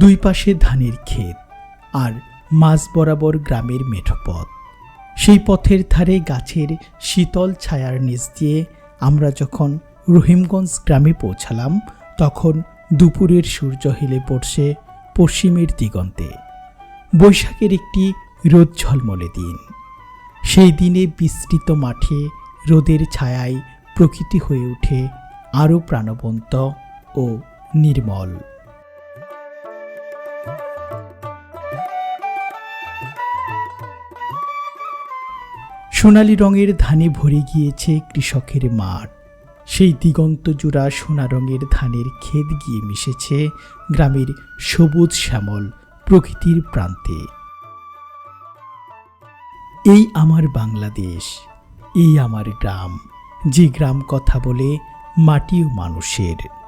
দুই পাশে ধানের ক্ষেত আর মাঝ বরাবর গ্রামের মেঠো পথ সেই পথের ধারে গাছের শীতল ছায়ার নিচ দিয়ে আমরা যখন রহিমগঞ্জ গ্রামে পৌঁছালাম, তখন দুপুরের সূর্য হেলে পড়ছে পশ্চিমের দিগন্তে। বৈশাখের একটি রোদ ঝলমলে দিন। সেই দিনে বিস্তৃত মাঠে রোদের ছায়ায় প্রকৃতি হয়ে ওঠে আরও প্রাণবন্ত ও নির্মল। সোনালি রঙের ধানে ভরে গিয়েছে কৃষকের মাঠ। সেই দিগন্ত জোড়া সোনা রঙের ধানের ক্ষেত গিয়ে মিশেছে গ্রামের সবুজ শ্যামল প্রকৃতির প্রান্তে। এই আমার বাংলাদেশ, এই আমার গ্রাম, যে গ্রাম কথা বলে মাটি ও মানুষের।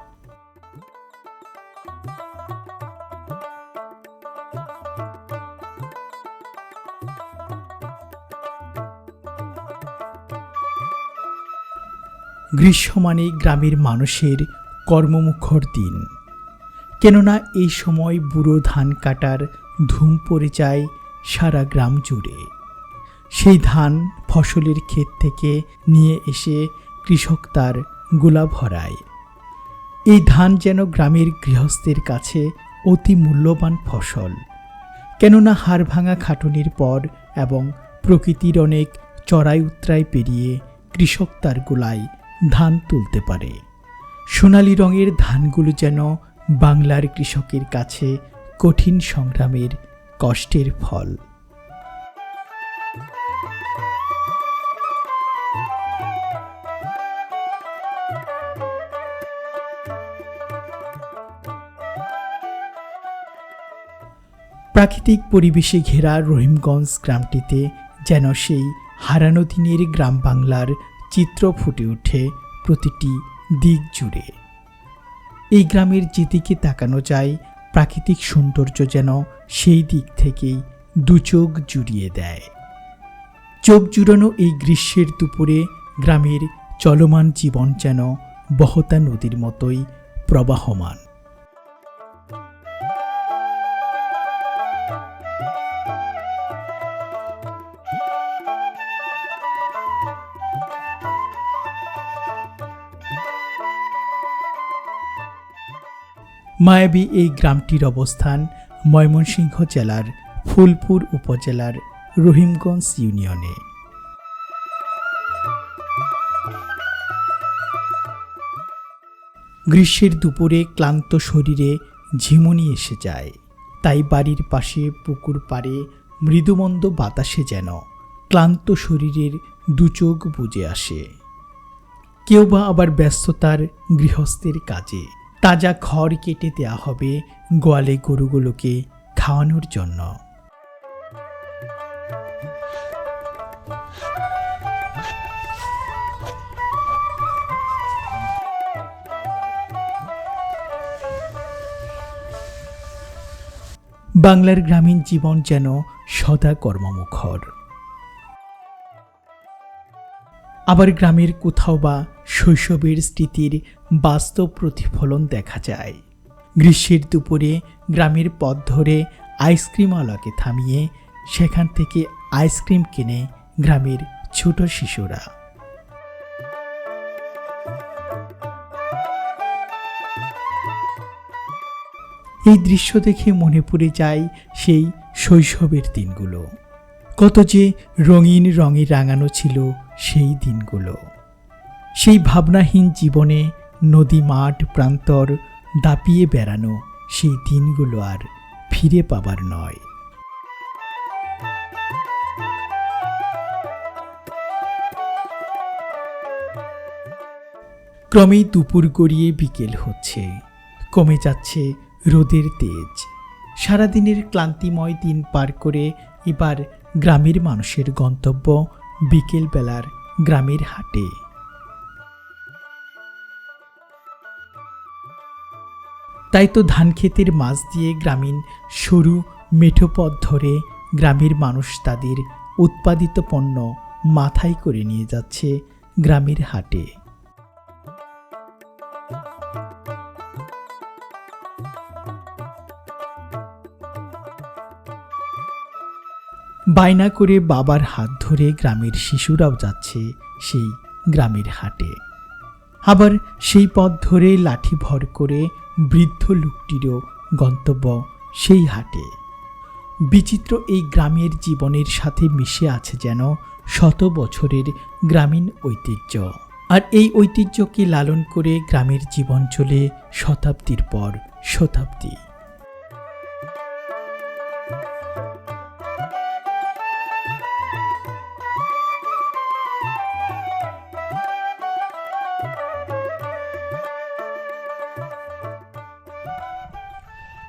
গ্রীষ্ম মানে গ্রামের মানুষের কর্মমুখর দিন। কেননা এই সময় বুড়ো ধান কাটার ধুম পড়ে যায় সারা গ্রাম জুড়ে। সেই ধান ফসলের ক্ষেত থেকে নিয়ে এসে কৃষক তার গোলা ভরায়। এই ধান যেন গ্রামের গৃহস্থের কাছে অতি মূল্যবান ফসল। কেননা হাড় ভাঙা খাটুনির পর এবং প্রকৃতির অনেক চড়াই উত্তরাই পেরিয়ে কৃষক তার গোলায় ধান তুলতে পারে। সোনালি রঙের ধানগুলো যেন বাংলার কৃষকের কাছে কঠিন সংগ্রামের কষ্টের ফল। প্রাকৃতিক পরিবেশে ঘেরা রহিমগঞ্জ গ্রামটিতে যেন সেই হারানো দিনের গ্রাম বাংলার চিত্র ফুটে ওঠে প্রতিটি দিক জুড়ে। এই গ্রামের যেদিকে তাকানো যায়, প্রাকৃতিক সৌন্দর্য যেন সেই দিক থেকেই দুচোখ জুড়িয়ে দেয়। চোখ জুড়ানো এই গ্রীষ্মের দুপুরে গ্রামের চলমান জীবন যেন বহতা নদীর মতোই প্রবাহমান। মায়াবী এই গ্রামটির অবস্থান ময়মনসিংহ জেলার ফুলপুর উপজেলার রহিমগঞ্জ ইউনিয়নে। গ্রীষ্মের দুপুরে ক্লান্ত শরীরে ঝিমুনি এসে যায়। তাই বাড়ির পাশে পুকুর পাড়ে মৃদুমন্দ বাতাসে যেন ক্লান্ত শরীরের দুচোখ বুঝে আসে। কেউ বা আবার ব্যস্ততার গৃহস্থের কাজে তাজা খড় কেটে দেয়া হবে গোয়ালে গরুগুলোকে খাওয়ানোর জন্য। বাংলার গ্রামীণ জীবন যেন সদা কর্মমুখর। আবার গ্রামের কোথাও বা শৈশবের স্মৃতির বাস্তব প্রতিফলন দেখা যায়। গ্রীষ্মের দুপুরে গ্রামের পথ ধরে আইসক্রিমওয়ালাকে থামিয়ে সেখান থেকে আইসক্রিম কিনে গ্রামের ছোট শিশুরা। এই দৃশ্য দেখে মনে পড়ে যায় সেই শৈশবের দিনগুলো। কত যে রঙিন রঙে রাঙানো ছিল সেই দিনগুলো। সেই ভাবনাহীন জীবনে নদী মাঠ প্রান্তর দাপিয়ে বেড়ানো সেই দিনগুলো আর ফিরে পাবার নয়। ক্রমেই দুপুর গড়িয়ে বিকেল হচ্ছে। কমে যাচ্ছে রোদের তেজ। সারাদিনের ক্লান্তিময় দিন পার করে এবার গ্রামের মানুষের গন্তব্য বিকেলবেলার গ্রামের হাটে। তাই তো ধান ক্ষেতের মাছ দিয়ে গ্রামীণ সরু মেঠো পথ ধরে গ্রামের মানুষ তাদের উৎপাদিত পণ্য মাথায় করে নিয়ে যাচ্ছে গ্রামের হাটে। বায়না করে বাবার হাত ধরে গ্রামের শিশুরাও যাচ্ছে সেই গ্রামের হাটে। আবার সেই পথ ধরে লাঠি ভর করে বৃদ্ধ লোকটিরও গন্তব্য সেই হাটে। বিচিত্র এই গ্রামের জীবনের সাথে মিশে আছে যেন শত বছরের গ্রামীণ ঐতিহ্য। আর এই ঐতিহ্যকে লালন করে গ্রামের জীবন চলে শতাব্দীর পর শতাব্দী।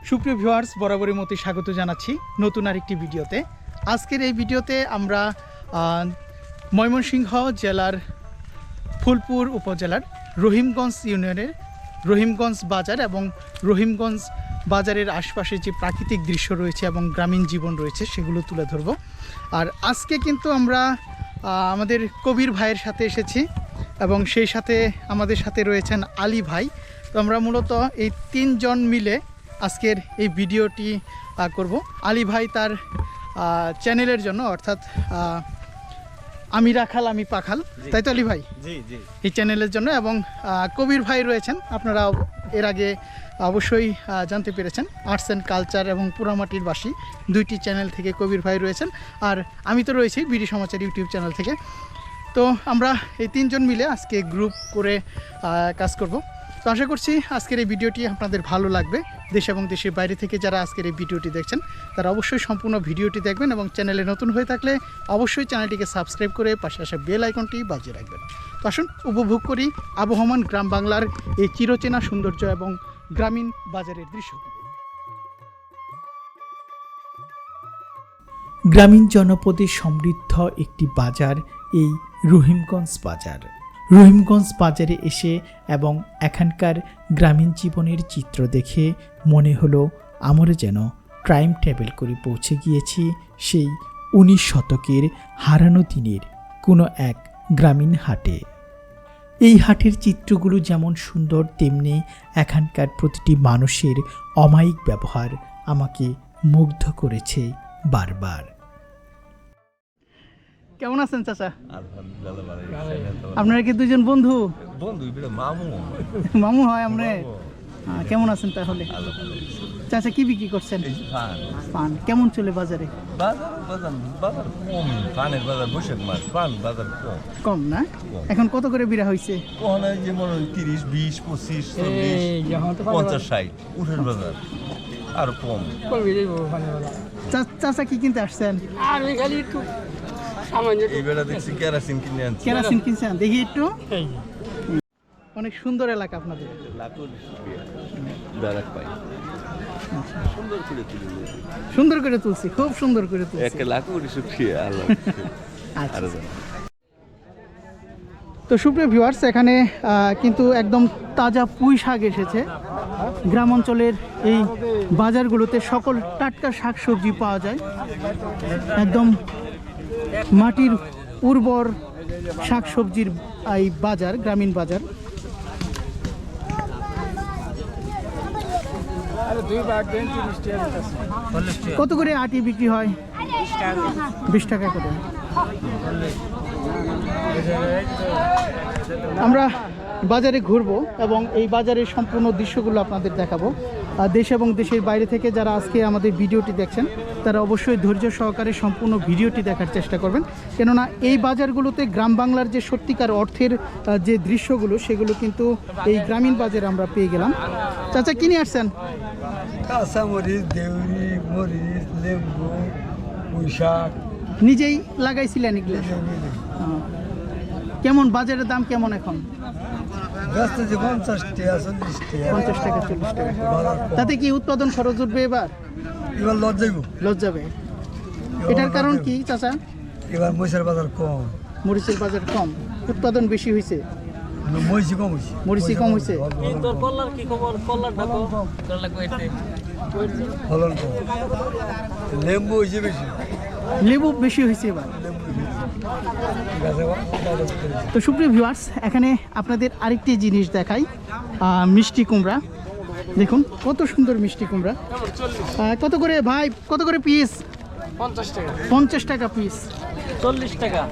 সুপ্রিয় ভিউয়ার্স, বরাবরের মতোই স্বাগত জানাচ্ছি নতুন আরেকটি ভিডিওতে। আজকের এই ভিডিওতে আমরা ময়মনসিংহ জেলার ফুলপুর উপজেলার রহিমগঞ্জ ইউনিয়নের রহিমগঞ্জ বাজার এবং রহিমগঞ্জ বাজারের আশপাশে যে প্রাকৃতিক দৃশ্য রয়েছে এবং গ্রামীণ জীবন রয়েছে, সেগুলো তুলে ধরব। আর আজকে কিন্তু আমরা আমাদের কবির ভাইয়ের সাথে এসেছি এবং সেই সাথে আমাদের সাথে রয়েছেন আলী ভাই। তো আমরা মূলত এই তিনজন মিলে আজকের এই ভিডিওটি করব। আলী ভাই তার চ্যানেলের জন্য অর্থাৎ আমি রাখাল আমি পাখাল। তাই তো আলী ভাই? এই চ্যানেলের জন্য এবং কবির ভাই রয়েছেন। আপনারা এর আগে অবশ্যই জানতে পেরেছেন। আর্টস অ্যান্ড কালচার এবং পুরামাটির বাসী দুইটি চ্যানেল থেকে কবির ভাই রয়েছেন। আর আমি তো রয়েছি বিডি সমাচার ইউটিউব চ্যানেল থেকে। তো আমরা এই তিনজন মিলে আজকে গ্রুপ করে কাজ করব। তো আশা করছি আজকের এই ভিডিওটি আপনাদের ভালো লাগবে। দেশ এবং দেশের বাইরে থেকে যারা আজকের এই ভিডিওটি দেখছেন, তারা অবশ্যই সম্পূর্ণ ভিডিওটি দেখবেন এবং চ্যানেলে নতুন হয়ে থাকলে অবশ্যই চ্যানেলটিকে সাবস্ক্রাইব করে পাশে আসা বেল আইকনটি বাজিয়ে রাখবেন। তো আসুন, উপভোগ করি আবহমান গ্রাম বাংলার এই চিরচেনা সৌন্দর্য এবং গ্রামীণ বাজারের দৃশ্যগুলো। গ্রামীণ জনপদে সমৃদ্ধ একটি বাজার, এই রহিমগঞ্জ বাজার। রহিমগঞ্জ বাজারে এসে এবং এখানকার গ্রামীণ জীবনের চিত্র দেখে মনে হলো, আমরা যেন টাইম ট্রাভেল করে পৌঁছে গিয়েছি সেই উনিশ শতকের হারানো দিনের কোনো এক গ্রামীণ হাটে। এই হাটের চিত্রগুলো যেমন সুন্দর, তেমনি এখানকার প্রতিটি মানুষের অমায়িক ব্যবহার আমাকে মুগ্ধ করেছে বারবার। কেমন আছেন চাচা? আলহামদুলিল্লাহ ভালো আছি। আপনারা কি দুজন বন্ধু? বন্ধু মামু। মামু হয় আমরা। কেমন আছেন তাহলে? চাচা কি বিক্রি করছেন? পান কেমন চলে বাজারে? বাজার বাজার বাজার কম। বৈশাখ মাস ফান বাজার কম। কম না? এখন কত করে বিড়া হয়েছে কখনো যে মনে তিরিশ বিশ পঁচিশ চল্লিশ পঞ্চাশ ষাট উঠের বাজার। আর কম। চাচা কি কিনতে আসছেন? আমি খালি একটু কেরাসিন কিনছেন দেখি অনেক সুন্দর এলাকা আপনাদের। সুন্দর করে তুলছি খুব সুন্দর করে তুলছি। একটা লাকুর শুকিয়ে আল্লাহ আচ্ছা। তো সুপ্রিয় ভিউয়ার্স এখানে কিন্তু একদম তাজা পুঁই শাক এসেছে। গ্রাম অঞ্চলের এই বাজারগুলোতে সকল টাটকা শাকসবজি পাওয়া যায়। একদম মাটির উর্বর শাকসবজির এই বাজার গ্রামীণ বাজার। কত করে আটি বিক্রি হয়? বিশ টাকা। করে। আমরা বাজারে ঘুরবো এবং এই বাজারের সম্পূর্ণ দৃশ্যগুলো আপনাদের দেখাবো। দেশ এবং দেশের বাইরে থেকে যারা আজকে আমাদের ভিডিওটি দেখছেন তারা অবশ্যই ধৈর্য সহকারে সম্পূর্ণ ভিডিওটি দেখার চেষ্টা করবেন। কেননা এই বাজারগুলোতে গ্রাম বাংলার যে সত্যিকার অর্থের যে দৃশ্যগুলো সেগুলো কিন্তু এই গ্রামীণ বাজারে আমরা পেয়ে গেলাম। চাচা কিনে আসছেন? কাঁচামরিচ দেউরি মরিচ লেবু পুঁইশাক। নিজেই লাগাইছিলেন এগুলো? কেমন বাজারের দাম কেমন এখন? পঞ্চাশ টাকা চল্লিশ। তাতে কি উৎপাদন খরচ উঠবে এবার? এবার লজ যাইব। লস যাবে। এটার কারণ কি চাচা? এবার মহিষের বাজার কম। মরিচের বাজার কম। উৎপাদন বেশি হয়েছে কম হয়েছে মরিচি কম হয়েছে তোর কল্লার কি খবর? কল্লার ঢাকো? কল্লা কইতে ফলন কম। লেম্বু হয়েছে বেশি। লেবু বেশি হয়েছে এবার। তো সুপ্রিয় ভিউয়ার্স এখানে আপনাদের আরেকটি জিনিস দেখাই মিষ্টি কুমড়া। দেখুন কত সুন্দর মিষ্টি কুমড়া। কত করে ভাই কত করে পিস পঞ্চাশ টাকা। পঞ্চাশ টাকা পিস চল্লিশ টাকা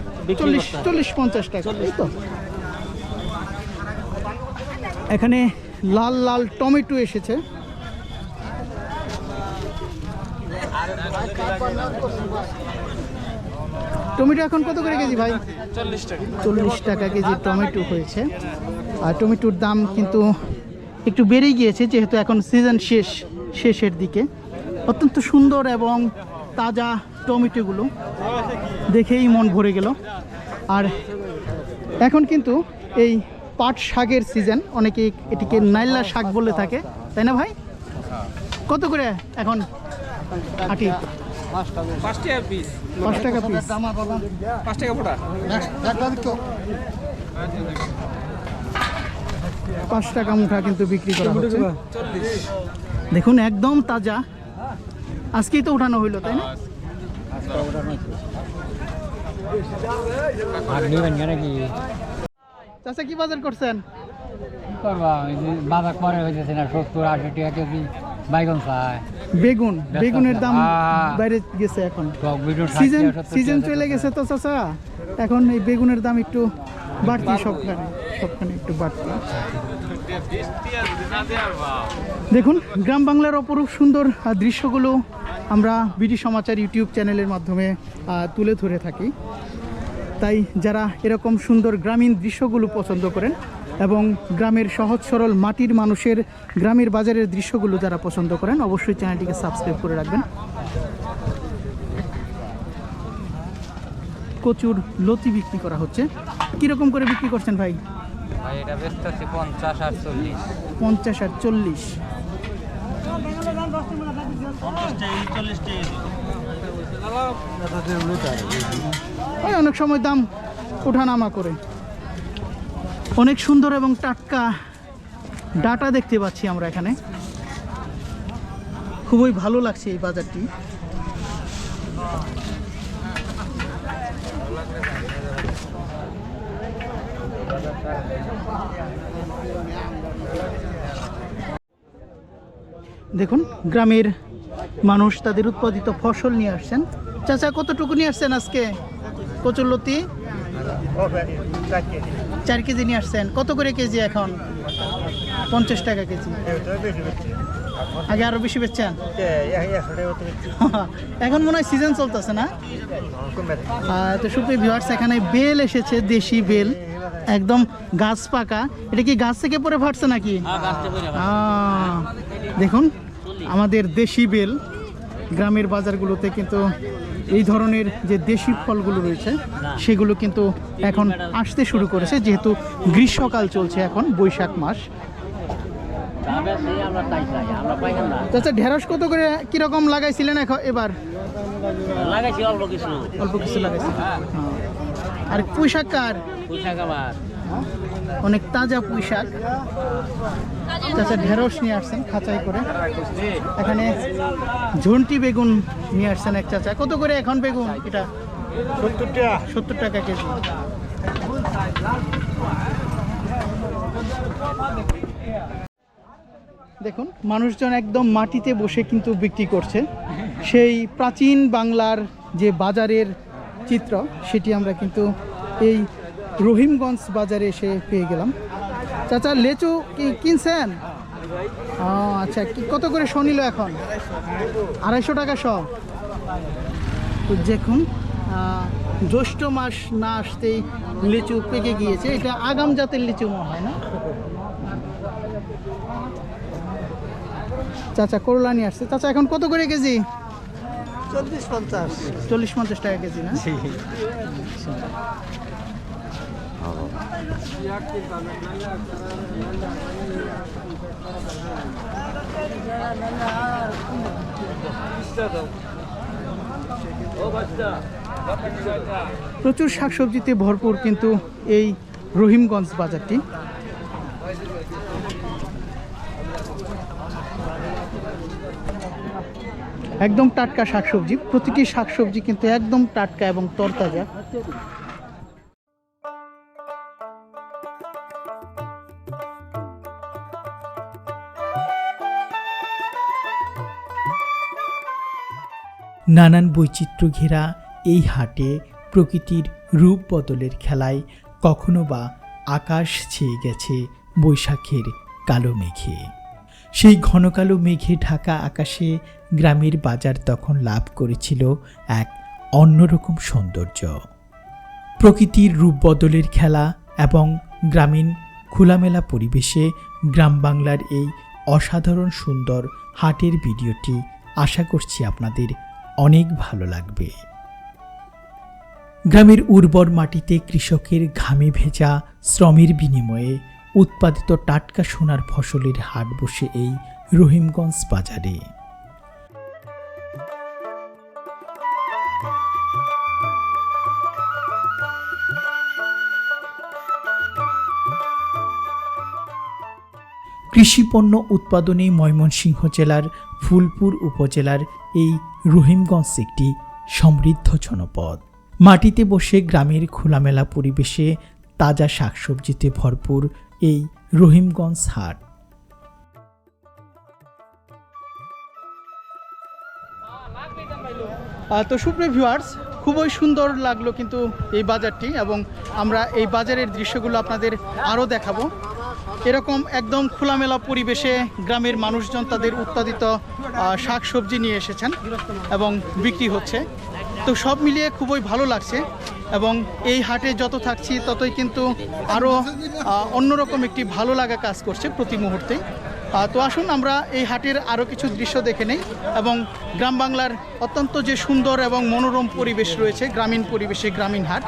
চল্লিশ চল্লিশ পঞ্চাশ টাকা এই তো। এখানে লাল লাল টমেটো এসেছে। টমেটো এখন কত করে কেজি ভাই? চল্লিশ টাকা। চল্লিশ টাকা কেজি টমেটো হয়েছে। আর টমেটোর দাম কিন্তু একটু বেড়ে গিয়েছে যেহেতু এখন সিজন শেষ শেষের দিকে। অত্যন্ত সুন্দর এবং তাজা টমেটোগুলো দেখেই মন ভরে গেল। আর এখন কিন্তু এই পাট শাকের সিজন অনেকে এটিকে নাইলা শাক বলে থাকে। তাই না ভাই? কত করে এখন আটি? পাঁচ টাকা পিস পাঁচ টাকা পিস পাঁচ টাকা ফোটা। পাঁচ টাকা মুঠা কিন্তু বিক্রি করা হচ্ছে। দেখুন একদম তাজা। আজকেই তো উঠানো হইল তাই না? কি বাজার করছেন? কি করবা? ওই যে বাজার পরে হইতেছে না সত্তর আশি টাকা কেজি বাইগন চায়। বেগুন বেগুনের দাম বাইরে গেছে এখন। সিজন সিজন চলে গেছে তো চাচা। এখন এই বেগুনের দাম একটু বাড়তি সবখানে সবখানে একটু বাড়তি। দেখুন গ্রাম বাংলার অপরূপ সুন্দর দৃশ্যগুলো আমরা বিডি সমাচার ইউটিউব চ্যানেলের মাধ্যমে তুলে ধরে থাকি। তাই যারা এরকম সুন্দর গ্রামীণ দৃশ্যগুলো পছন্দ করেন এবং গ্রামের সহজ সরল মাটির মানুষের গ্রামের বাজারের দৃশ্যগুলো যারা পছন্দ করেন অবশ্যই চ্যানেলটিকে সাবস্ক্রাইব করে রাখবেন। কচুর লতি বিক্রি করা হচ্ছে। কীরকম করে বিক্রি করছেন ভাই? পঞ্চাশ আর চল্লিশ পঞ্চাশ আর চল্লিশ ওই অনেক সময় দাম ওঠানামা করে। অনেক সুন্দর এবং টাটকা ডাটা দেখতে পাচ্ছি আমরা এখানে। খুবই ভালো লাগছে এই বাজারটি। দেখুন, গ্রামের মানুষ তাদের উৎপাদিত ফসল নিয়ে আসছেন। চাচা, কতটুকু নিয়ে আসছেন আজকে? কচুরলতি চার কেজি নিয়ে আসছেন। কত করে কেজি এখন? পঞ্চাশ টাকা কেজি। আগে আরও বেশি বেচছেন? এখন মনে হয় সিজন চলতেছে না? তো সুপ্রিয় ভিউয়ার্স এখানে বেল এসেছে দেশি বেল। একদম গাছ পাকা। এটা কি গাছ থেকে পরে ফাটছে নাকি? হ্যাঁ দেখুন আমাদের দেশি বেল গ্রামের বাজারগুলোতে কিন্তু এই ধরনের যে দেশি ফলগুলো রয়েছে সেগুলো কিন্তু এখন আসতে শুরু করেছে যেহেতু গ্রীষ্মকাল চলছে এখন বৈশাখ মাস। আচ্ছা ঢেঁড়স কত করে কীরকম লাগাইছিলেন এখন এবার? লাগাইছি অল্প কিছু। অল্প কিছু আর পুঁই শাক কার অনেক তাজা পুঁই শাক চাচা ঢেঁড়স নিয়ে আসছেন খাঁচাই করে। এখানে ঝন্টি বেগুন নিয়ে আসছেন এক চাচা। কত করে এখন বেগুন এটা? সত্তর টাকা। সত্তর টাকা কেজি। দেখুন মানুষজন একদম মাটিতে বসে কিন্তু বিক্রি করছে। সেই প্রাচীন বাংলার যে বাজারের চিত্র সেটি আমরা কিন্তু এই রহিমগঞ্জ বাজারে এসে পেয়ে গেলাম। চাচা লেচু কি কিনছেন? ও আচ্ছা কি কত করে শনিল এখন? আড়াইশো টাকা শ তো দেখুন জ্যৈষ্ঠ মাস না আসতেই লিচু পেকে গিয়েছে। এটা আগাম জাতের লিচু মনে হয় না? চাচা করলা নিয়ে আসছে। চাচা এখন কত করে কেজি? চল্লিশ পঞ্চাশ। চল্লিশ পঞ্চাশ টাকা কেজি না? প্রচুর শাকসবজিতে ভরপুর কিন্তু এই রহিমগঞ্জ বাজারটি। একদম টাটকা শাকসবজি, প্রতিটি শাকসবজি কিন্তু একদম টাটকা এবং তরতাজা। নানান বৈচিত্র্য ঘেরা এই হাটে প্রকৃতির রূপ বদলের খেলায় কখনো বা আকাশ ছেয়ে গেছে বৈশাখের কালো মেঘে। সেই ঘন কালো মেঘে ঢাকা আকাশে গ্রামের বাজার তখন লাভ করেছিল এক অন্যরকম সৌন্দর্য। প্রকৃতির রূপ বদলের খেলা এবং গ্রামীণ খোলামেলা পরিবেশে গ্রাম বাংলার এই অসাধারণ সুন্দর হাটের ভিডিওটি আশা করছি আপনাদের অনেক ভালো লাগবে। গ্রামের উর্বর মাটিতে কৃষকের ঘামে ভেজা শ্রমের বিনিময়ে উৎপাদিত টাটকা সোনার ফসলের হাট বসে এই রহিমগঞ্জ বাজারে। কৃষিপণ্য উৎপাদনে ময়মনসিংহ জেলার ফুলপুর উপজেলার এই রহিমগঞ্জ একটি সমৃদ্ধ জনপদ। মাটিতে বসে গ্রামের খোলামেলা পরিবেশে তাজা শাকসবজিতে ভরপুর এই রহিমগঞ্জ হাট। তো সুপ্রিয় ভিউয়ার্স খুবই সুন্দর লাগল কিন্তু এই বাজারটি এবং আমরা এই বাজারের দৃশ্যগুলো আপনাদের আরও দেখাবো। এরকম একদম খোলামেলা পরিবেশে গ্রামের মানুষজন তাদের উৎপাদিত শাক সবজি নিয়ে এসেছেন এবং বিক্রি হচ্ছে। তো সব মিলিয়ে খুবই ভালো লাগছে এবং এই হাটে যত থাকছি ততই কিন্তু আরও অন্যরকম একটি ভালো লাগা কাজ করছে প্রতি মুহূর্তে তো আসুন আমরা এই হাটের আরও কিছু দৃশ্য দেখে নেই এবং গ্রাম বাংলার অত্যন্ত যে সুন্দর এবং মনোরম পরিবেশ রয়েছে, গ্রামীণ পরিবেশে গ্রামীণ হাট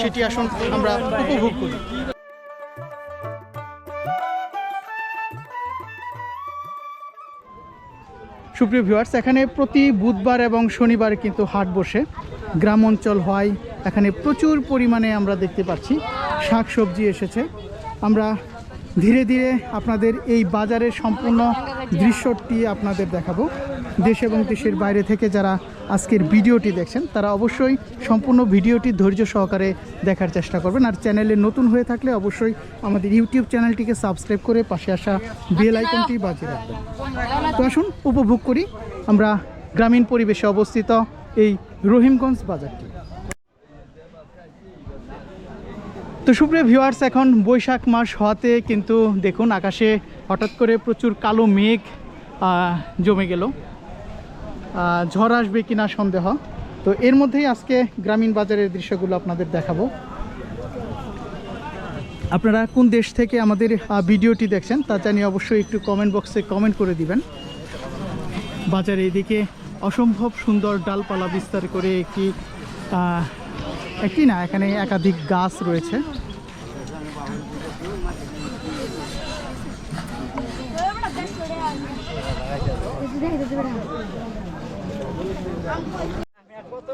সেটি আসুন আমরা উপভোগ করি। সুপ্রিয় ভিউয়ার্স এখানে প্রতি বুধবার এবং শনিবার কিন্তু হাট বসে। গ্রাম অঞ্চল হয়, এখানে প্রচুর পরিমাণে আমরা দেখতে পাচ্ছি শাক সবজি এসেছে। আমরা ধীরে ধীরে আপনাদের এই বাজারের সম্পূর্ণ দৃশ্যটি আপনাদের দেখাবো। দেশ এবং দেশের বাইরে থেকে যারা আজকের ভিডিওটি দেখছেন, তারা অবশ্যই সম্পূর্ণ ভিডিওটি ধৈর্য সহকারে দেখার চেষ্টা করবেন। আর চ্যানেলে নতুন হয়ে থাকলে অবশ্যই আমাদের ইউটিউব চ্যানেলটিকে সাবস্ক্রাইব করে পাশে আসা বেল আইকনটি বাজিয়ে রাখবেন। তো আসুন, উপভোগ করি। আমরা গ্রামীণ পরিবেশে অবস্থিত এই রহিমগঞ্জ বাজারটি। তো সুপ্রিয় ভিউয়ার্স এখন বৈশাখ মাস হওয়াতে কিন্তু দেখুন আকাশে হঠাৎ করে প্রচুর কালো মেঘ জমে গেল। ঝড় আসবে কিনা সন্দেহ। তো এর মধ্যেই আজকে গ্রামীণ বাজারের দৃশ্যগুলো আপনাদের দেখাবো। আপনারা কোন দেশ থেকে আমাদের ভিডিওটি দেখছেন তা জানিয়ে অবশ্যই একটু কমেন্ট বক্সে কমেন্ট করে দিবেন। বাজারে এদিকে অসম্ভব সুন্দর ডালপালা বিস্তার করে একটি একটি না এখানে একাধিক গাছ রয়েছে। কত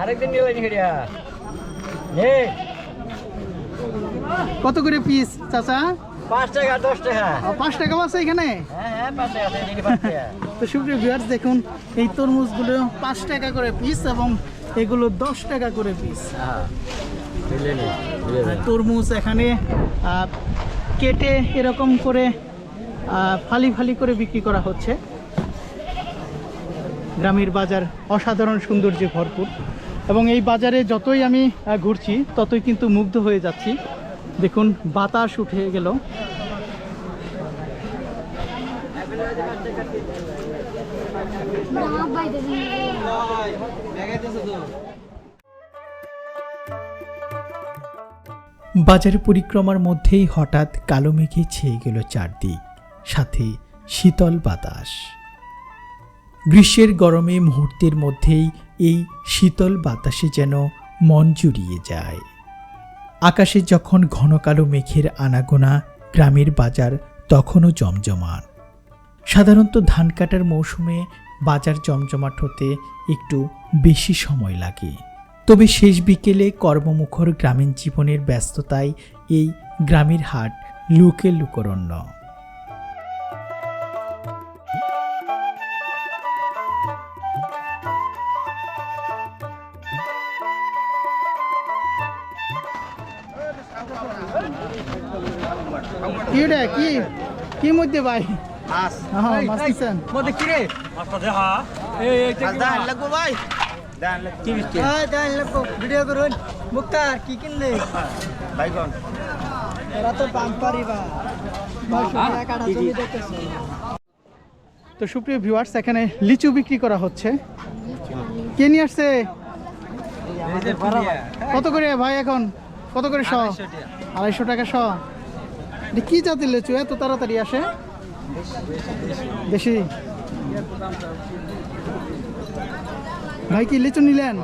আরেকদিন করে পিস চাচা? পাঁচ টাকা দশ টাকা পাঁচ টাকা আছে এখানে হ্যাঁ হ্যাঁ তো সুপ্রিয় ভিউয়ার্স দেখুন এই তরমুজগুলো পাঁচ টাকা করে পিস এবং এগুলো দশ টাকা করে পিস হ্যাঁ তরমুজ এখানে কেটে এরকম করে ফালি ফালি করে বিক্রি করা হচ্ছে। গ্রামের বাজার অসাধারণ সৌন্দর্যে ভরপুর। এবং এই বাজারে যতই আমি ঘুরছি ততই কিন্তু মুগ্ধ হয়ে যাচ্ছি। দেখুন বাতাস উঠে গেল। বাজার পরিক্রমার মধ্যেই হঠাৎ কালো মেঘে ছেয়ে গেল চারদিক, সাথে শীতল বাতাস। গ্রীষ্মের গরমে মুহূর্তের মধ্যেই এই শীতল বাতাসে যেন মন জুড়িয়ে যায়। আকাশে যখন ঘন কালো মেঘের আনাগোনা, গ্রামের বাজার তখনও জমজমাট। সাধারণত ধান কাটার মৌসুমে বাজার জমজমাট হতে একটু বেশি সময় লাগে। তবে শেষ বিকেলে কর্মমুখর গ্রামীণ জীবনের ব্যস্ততায় এই গ্রামের হাট লুকে লোকরণ্য। কি কি মধ্যে ভাই? হ্যাঁ মাছ নিছেন মধ্যে কি রে এই এই দান লাগবো ভাই হ্যাঁ দান লাগবো ভিডিও করুন মুক্তার কি কিনলে বাইগন এরা তো পাম পারিবা কাটা তো সুপ্রিয় ভিউয়ার্স এখানে লিচু বিক্রি করা হচ্ছে। কে নিয়ে আসছে? কত করে ভাই এখন? কত করে শ? আড়াইশো টাকা। শ। কি জাতের লিচু? এত তাড়াতাড়ি আসে? বেশি। ভাই কি লিচু নিলেন?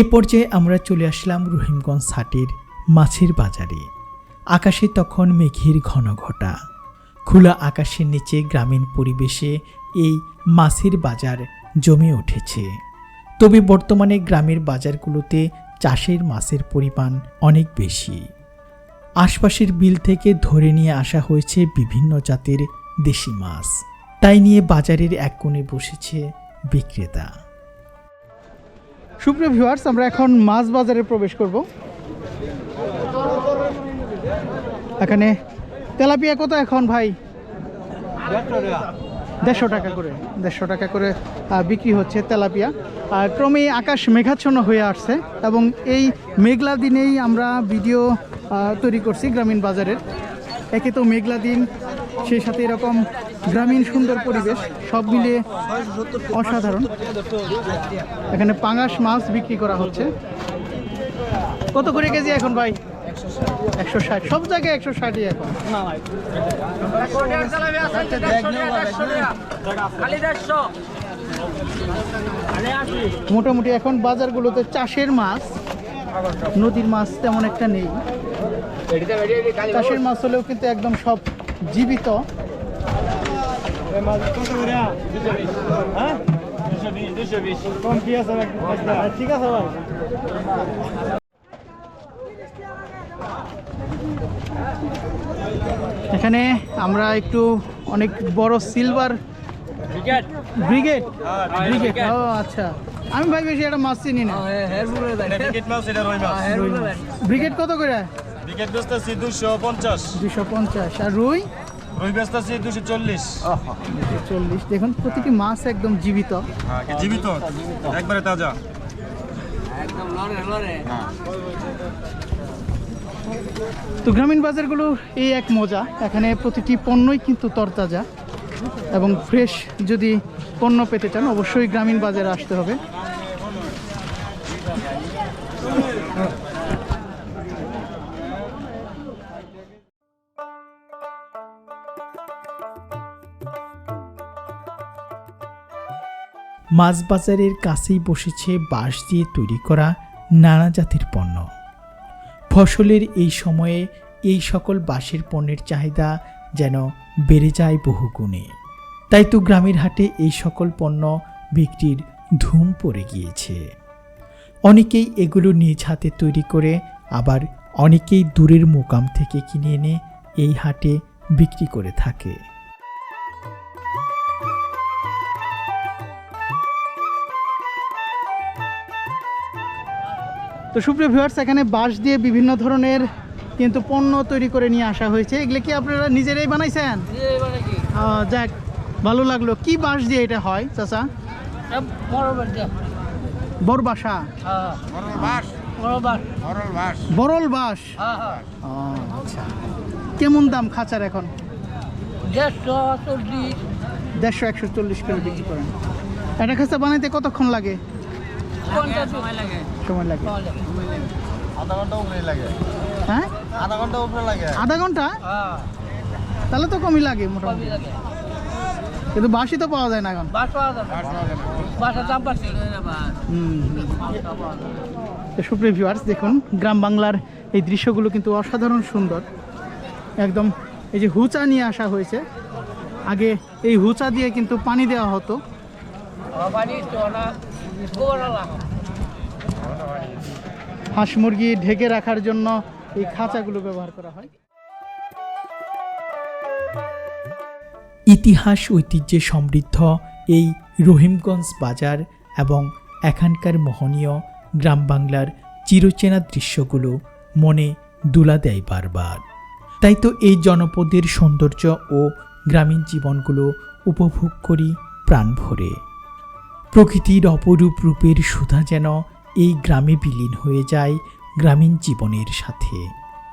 এ পর্যায়ে আমরা চলে আসলাম রহিমগঞ্জ হাটের মাছের বাজারে। আকাশে তখন মেঘের ঘন ঘটা খোলা আকাশের নিচে গ্রামীণ পরিবেশে এই মাছের বাজার জমে উঠেছে। তবে বর্তমানে গ্রামের বাজারগুলোতে চাষের মাছের পরিমাণ অনেক বেশি। আশপাশের বিল থেকে ধরে নিয়ে আসা হয়েছে বিভিন্ন জাতের দেশি মাছ। তাই নিয়ে বাজারের এক কোণে বসেছে বিক্রেতা। সুপ্রিয় ভিউয়ার্স আমরা এখন মাছ বাজারে প্রবেশ করব। এখানে তেলাপিয়া কত এখন ভাই? দেড়শো টাকা করে, দেড়শো টাকা করে বিক্রি হচ্ছে তেলাপিয়া। আর ক্রমে আকাশ মেঘাচ্ছন্ন হয়ে আসছে এবং এই মেঘলা দিনেই আমরা ভিডিও তৈরি করছি গ্রামীণ বাজারের। একে তো মেঘলা দিন সেই সাথে এরকম গ্রামীণ সুন্দর পরিবেশ, সব মিলিয়ে অসাধারণ। এখানে পাঙাশ মাছ বিক্রি করা হচ্ছে। কত করে কেজি এখন ভাই? একশো ষাট। সব জায়গায় একশো ষাটই এখন। মোটামুটি এখন বাজারগুলোতে চাষের মাছ, নদীর মাছ তেমন একটা নেই। চাষের মাছ হলেও কিন্তু একদম সব জীবিত এখানে আমরা একটু অনেক বড় সিলভার ব্রিগেড ব্রিগেড ও আচ্ছা আমি ভাই বেশি একটা মাছ চিনি না ব্রিগেড কত করে ক্রিকেট বেচতেছি দুশো পঞ্চাশ। দুশো পঞ্চাশ। আর রুই? রুই বেচতেছি দুশো চল্লিশ। চল্লিশ। দেখুন প্রতিটি মাছ একদম জীবিত। জীবিত? একবারে তাজা। একদম লড়ে লড়ে। তো গ্রামীণ বাজারগুলো এই এক মজা। এখানে প্রতিটি পণ্যই কিন্তু তরতাজা। এবং ফ্রেশ যদি পণ্য পেতে চান অবশ্যই গ্রামীণ বাজারে আসতে হবে। মাছ বাজারের কাছেই বসেছে বাঁশ দিয়ে তৈরি করা নানা জাতের পণ্য। ফসলের এই সময়ে এই সকল বাঁশের পণ্যের চাহিদা যেন বেড়ে যায় বহুগুণে। তাই তো গ্রামের হাটে এই সকল পণ্য বিক্রির ধুম পড়ে গিয়েছে। অনেকেই এগুলো নিজ হাতে তৈরি করে আবার অনেকেই দূরের মোকাম থেকে কিনে এনে এই হাটে বিক্রি করে থাকে। তো সুপ্রিয় ভিউয়ার্স এখানে বাঁশ দিয়ে বিভিন্ন ধরনের কিন্তু পণ্য তৈরি করে নিয়ে আসা হয়েছে। এগুলো কি আপনারা নিজেরাই বানাইছেন? যাক ভালো লাগল। কি বাঁশ দিয়ে এটা হয় চাচা? বড় বাসা হ্যাঁ। বড় বাস? বরল বাঁশ। হ্যাঁ হ্যাঁ। আচ্ছা। কেমন দাম খাঁচার এখন? দেড়শো একশো চল্লিশ করে বিক্রি করেন। একটা খাঁচা বানাইতে কতক্ষণ লাগে? সময় লাগে। আধা ঘণ্টা উপরে লাগে। হ্যাঁ? আধা ঘণ্টা উপরে লাগে। আধা ঘণ্টা? হ্যাঁ। তাহলে তো কমই লাগে মোটামুটি। কিন্তু বাসি তো পাওয়া যায় না এখন। বাস পাওয়া বাসের দাম বাড়ছে সুপ্রিয় ভিউয়ার্স দেখুন গ্রাম বাংলার এই দৃশ্যগুলো কিন্তু অসাধারণ সুন্দর। একদম এই যে হুচা নিয়ে আসা হয়েছে। আগে এই হুচা দিয়ে কিন্তু পানি দেওয়া হতো। হাঁস মুরগি ঢেকে রাখার জন্য এই খাঁচাগুলো ব্যবহার করা হয়। ইতিহাস ঐতিহ্যে সমৃদ্ধ এই রহিমগঞ্জ বাজার এবং এখানকার মোহনীয় গ্রাম বাংলার চিরচেনা দৃশ্যগুলো মনে দুলা দেয় বারবার। তাই তো এই জনপদের সৌন্দর্য ও গ্রামীণ জীবনগুলো উপভোগ করি প্রাণ ভরে। প্রকৃতির অপরূপ রূপের সুধা যেন এই গ্রামে বিলীন হয়ে যায় গ্রামীণ জীবনের সাথে।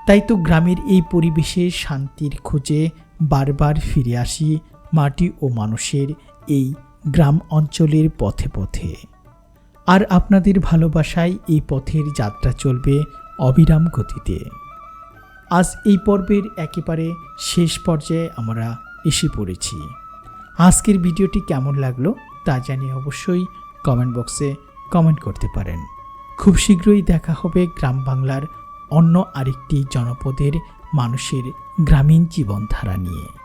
তাই তো গ্রামের এই পরিবেশে শান্তির খোঁজে বারবার ফিরে আসি মাটি ও মানুষের এই গ্রাম অঞ্চলের পথে পথে। আর আপনাদের ভালোবাসায় এই পথের যাত্রা চলবে অবিরাম গতিতে। আজ এই পর্বের একেবারে শেষ পর্যায়ে আমরা এসে পড়েছি। আজকের ভিডিওটি কেমন লাগল? তা জানিয়ে অবশ্যই কমেন্ট বক্সে কমেন্ট করতে পারেন। খুব শীঘ্রই দেখা হবে গ্রাম বাংলার অন্য আরেকটি জনপদের মানুষের গ্রামীণ জীবনধারা নিয়ে।